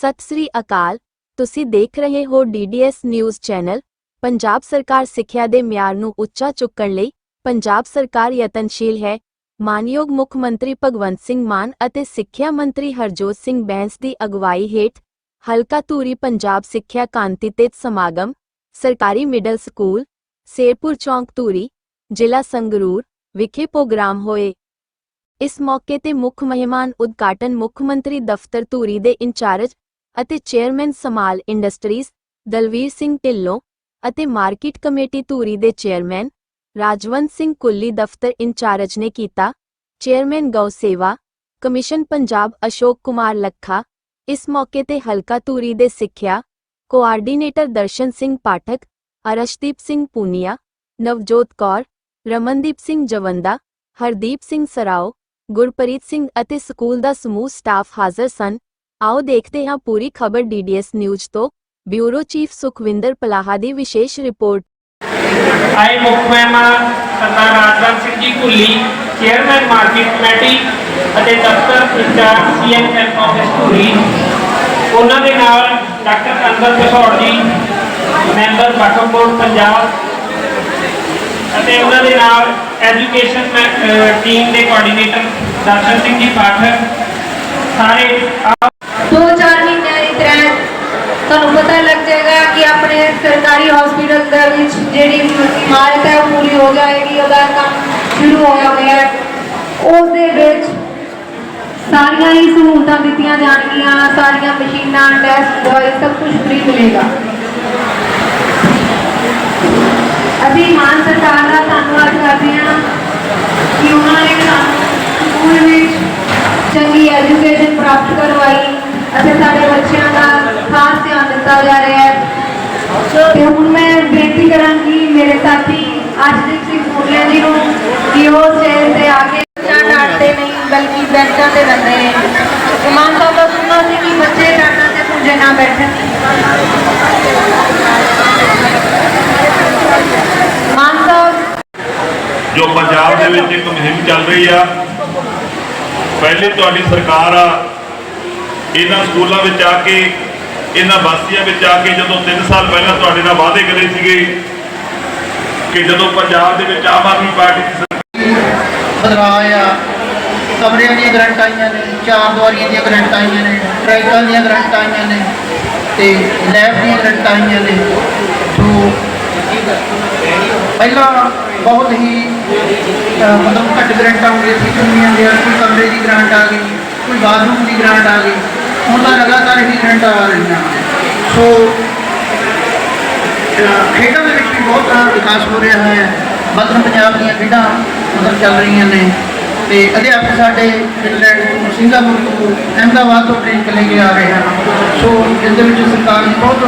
ਸਤਿ ਸ੍ਰੀ ਅਕਾਲ। ਤੁਸੀਂ ਦੇਖ ਰਹੇ ਹੋ ਡੀਡੀਐਸ ਨਿਊਜ਼ ਚੈਨਲ। ਪੰਜਾਬ ਸਰਕਾਰ ਸਿੱਖਿਆ ਦੇ ਮਿਆਰ ਨੂੰ ਉੱਚਾ ਚੁੱਕਣ ਲਈ ਪੰਜਾਬ ਸਰਕਾਰ ਯਤਨਸ਼ੀਲ ਹੈ। ਮਾਨਯੋਗ ਮੁੱਖ ਮੰਤਰੀ ਭਗਵੰਤ ਸਿੰਘ ਮਾਨ ਅਤੇ ਸਿੱਖਿਆ ਮੰਤਰੀ ਹਰਜੋਤ ਸਿੰਘ ਬੈਂਸ ਦੀ ਅਗਵਾਈ ਹੇਠ ਹਲਕਾ ਧੂਰੀ ਪੰਜਾਬ ਸਿੱਖਿਆ ਕਾਂਤੀ ਤੇ ਸਮਾਗਮ, ਸਰਕਾਰੀ ਮਿਡਲ ਸਕੂਲ, ਸ਼ੇਰਪੁਰ ਚੌਂਕ ਧੂਰੀ, ਜ਼ਿਲ੍ਹਾ ਸੰਗਰੂਰ ਵਿਖੇ ਪ੍ਰੋਗਰਾਮ ਹੋਏ। ਇਸ ਮੌਕੇ ਤੇ ਮੁੱਖ ਮਹਿਮਾਨ ਉਦਘਾਟਨ ਮੁੱਖ ਮੰਤਰੀ ਦਫ਼ਤਰ ਧੂਰੀ ਦੇ ਇੰਚਾਰਜ ਅਤੇ chairman small industries Dalvir Singh Dhillon ਅਤੇ ਮਾਰਕੀਟ ਕਮੇਟੀ ਧੂਰੀ ਦੇ ਚੇਅਰਮੈਨ ਰਾਜਵੰਤ ਸਿੰਘ ਕੁੱਲੀ ਦਫ਼ਤਰ ਇੰਚਾਰਜ ਨੇ ਕੀਤਾ। ਚੇਅਰਮੈਨ ਗਊ ਸੇਵਾ ਕਮਿਸ਼ਨ ਪੰਜਾਬ ਅਸ਼ੋਕ ਕੁਮਾਰ ਲੱਖਾ ਇਸ ਮੌਕੇ ਤੇ ਹਲਕਾ ਧੂਰੀ ਦੇ ਸਿੱਖਿਆ ਕੋਆਰਡੀਨੇਟਰ ਦਰਸ਼ਨ ਸਿੰਘ ਪਾਠਕ, ਅਰਸ਼ਦੀਪ ਸਿੰਘ ਪੂਨੀਆ, ਨਵਜੋਤ ਕੌਰ, ਰਮਨਦੀਪ ਸਿੰਘ ਜਵੰਦਾ, ਹਰਦੀਪ ਸਿੰਘ ਸਰਾਓ, ਗੁਰਪ੍ਰੀਤ ਸਿੰਘ ਅਤੇ ਸਕੂਲ ਦਾ ਸਮੂਹ ਸਟਾਫ ਹਾਜ਼ਰ ਸਨ। ਆਓ ਦੇਖਦੇ ਹਾਂ ਪੂਰੀ ਖਬਰ ਡੀਡੀਐਸ ਨਿਊਜ਼ ਤੋਂ। ਬਿਊਰੋ ਚੀਫ ਸੁਖਵਿੰਦਰ ਪਲਾਹਾ ਦੀ ਵਿਸ਼ੇਸ਼ ਰਿਪੋਰਟ। ਆਏ ਮੁੱਖ ਮਹਿਮਾਨ ਸਰਦਾਰ Rajwant Singh ji ਕੁੱਲੀ chairman market committee ਅਤੇ ਦਫ਼ਤਰ ਇੰਚਾਰਜ ਸੀਐਮਐਮ ਆਫਿਸ ਧੂਰੀ ਉਹਨਾਂ ਦੇ ਨਾਲ ਡਾਕਟਰ ਅੰਦਰ ਪਿਸੌੜ ਜੀ, ਮੈਂਬਰ ਵਕਫ ਬੋਰਡ ਪੰਜਾਬ ਅਤੇ ਉਹਨਾਂ ਦੇ ਨਾਲ ਐਜੂਕੇਸ਼ਨ ਟੀਮ ਦੇ ਕੋਆਰਡੀਨੇਟਰ ਦਰਸ਼ਨ ਸਿੰਘ ਜੀ, ਪਾਠਕ ਸਾਰੇ ਆਪ ਦੋ ਚਾਰ ਮਹੀਨਿਆਂ ਦੀ ਤਰ੍ਹਾਂ ਤੁਹਾਨੂੰ ਪਤਾ ਲੱਗ ਜਾਏਗਾ ਕਿ ਆਪਣੇ ਸਰਕਾਰੀ ਹਸਪੀਟਲ ਦੇ ਵਿੱਚ ਜਿਹੜੀ ਇਮਾਰਤ ਹੈ ਉਹ ਪੂਰੀ ਹੋ ਜਾਏਗੀ ਉਹਦਾ ਕੰਮ ਸ਼ੁਰੂ ਹੋਇਆ ਹੋਇਆ ਹੈ ਉਸ ਦੇ ਵਿੱਚ ਸਾਰੀਆਂ ਹੀ ਸਹੂਲਤਾਂ ਦਿੱਤੀਆਂ ਜਾਣਗੀਆਂ ਸਾਰੀਆਂ ਮਸ਼ੀਨਾਂ ਟੈਸਟ ਦਵਾਈ ਸਭ ਕੁਝ ਫ੍ਰੀ ਮਿਲੇਗਾ ਅਸੀਂ ਮਾਨ ਸਰਕਾਰ ਦਾ ਧੰਨਵਾਦ ਕਰਦੇ ਹਾਂ ਕਿ ਉਹਨਾਂ ਨੇ ਸਾਨੂੰ ਸਕੂਲ ਵਿੱਚ ਚੰਗੀ ਐਜੂਕੇਸ਼ਨ ਪ੍ਰਾਪਤ ਕਰਵਾਈ ਅਤੇ ਸਾਡੇ ਬੱਚਿਆਂ ਦਾ ਖਾਸ ਧਿਆਨ ਦਿੱਤਾ ਜਾ ਰਿਹਾ ਹੈ। ਤੇ ਹੁਣ ਮੈਂ ਬੇਨਤੀ ਕਰਾਂਗੀ ਮੇਰੇ ਸਾਥੀ ਅਰਸ਼ਦੀਪ ਸਿੰਘ ਫੁੱਲੇ ਜੀ ਨੂੰ ਕਿ ਉਹ ਸਟੇਜ ਤੇ ਆ ਕੇ ਡਾਂਟਦੇ ਨਹੀਂ, ਬਲਕਿ ਬੈਂਚਾਂ ਤੇ ਰਹਿੰਦੇ ਨੇ। ਇਮਾਨ ਸਾਹਿਬ ਦਾ ਸੁਣਨਾ ਸੀ ਕਿ ਬੱਚੇ ਡਾਂਟਾਂ ਤੇ ਪੁੰਜੇ ਨਾ ਬੈਠਣ? ਮਾਨ ਸਾਹਿਬ। ਜੋ ਪੰਜਾਬ ਦੇ ਵਿੱਚ ਇੱਕ ਮੁਹਿੰਮ ਚੱਲ ਰਹੀ ਆ, ਪਹਿਲੇ ਤੁਹਾਡੀ ਸਰਕਾਰ ਆ ਇਹਨਾਂ ਸਕੂਲਾਂ ਵਿੱਚ ਆ ਕੇ, ਇਹਨਾਂ ਬਸਤੀਆਂ ਵਿੱਚ ਆ ਕੇ ਜਦੋਂ 3 ਸਾਲ ਪਹਿਲਾਂ ਤੁਹਾਡੇ ਨਾਲ ਵਾਅਦੇ ਕਰੇ ਸੀਗੇ ਕਿ ਜਦੋਂ ਪੰਜਾਬ ਦੇ ਵਿੱਚ ਆਮ ਆਦਮੀ ਪਾਰਟੀ ਦੀ ਸਰਕਾਰ ਬਦਲਾਅ ਆ ਕਮਰਿਆਂ ਦੀਆਂ ਗਰੰਟ ਨੇ, ਚਾਰ ਦੁਆਰੀਆਂ ਦੀਆਂ ਗਰੰਟ ਆਈਆਂ ਨੇ ਟਰੈਕਾਂ ਦੀਆਂ ਗਰੰਟ ਆਈਆਂ ਨੇ ਤੇ ਲੈਬ ਦੀਆਂ ਗਰੰਟ ਆਈਆਂ ਨੇ। ਸੋ ਪਹਿਲਾਂ ਬਹੁਤ ਹੀ ਮਤਲਬ ਘੱਟ ਗਰੰਟਾਂ ਹੁੰਦੀਆਂ ਸੀ ਦੁਨੀਆਂ ਦੇ ਕੋਈ ਕਮਰੇ ਦੀ ਗਰੰਟ ਆ ਗਈ, ਕੋਈ ਬਾਥਰੂਮ ਦੀ ਗਰੰਟ ਆ ਗਈ। ਲਗਾਤਾਰ ਆ ਰਹੀਆਂ ਸੋ ਖੇਡਾਂ ਦੇ ਵਿੱਚ ਵੀ ਬਹੁਤ ਵਿਕਾਸ ਹੋ ਰਿਹਾ ਹੈ। ਮਤਲਬ ਪੰਜਾਬ ਦੀਆਂ ਖੇਡਾਂ ਮਤਲਬ ਚੱਲ ਰਹੀਆਂ ਨੇ। ਤੇ ਅਧਿਆਪਕ ਸਾਡੇ ਇੰਗਲੈਂਡ ਤੋਂ, ਸਿੰਗਾਪੁਰ ਤੋਂ, ਅਹਿਮਦਾਬਾਦ ਤੋਂ ਟ੍ਰੇਨ ਚਲੇ ਕੇ ਆ ਰਹੇ ਹਨ। ਸੋ ਇਸ ਦੇ ਵਿੱਚ ਸਰਕਾਰ ਦੀ ਬਹੁਤ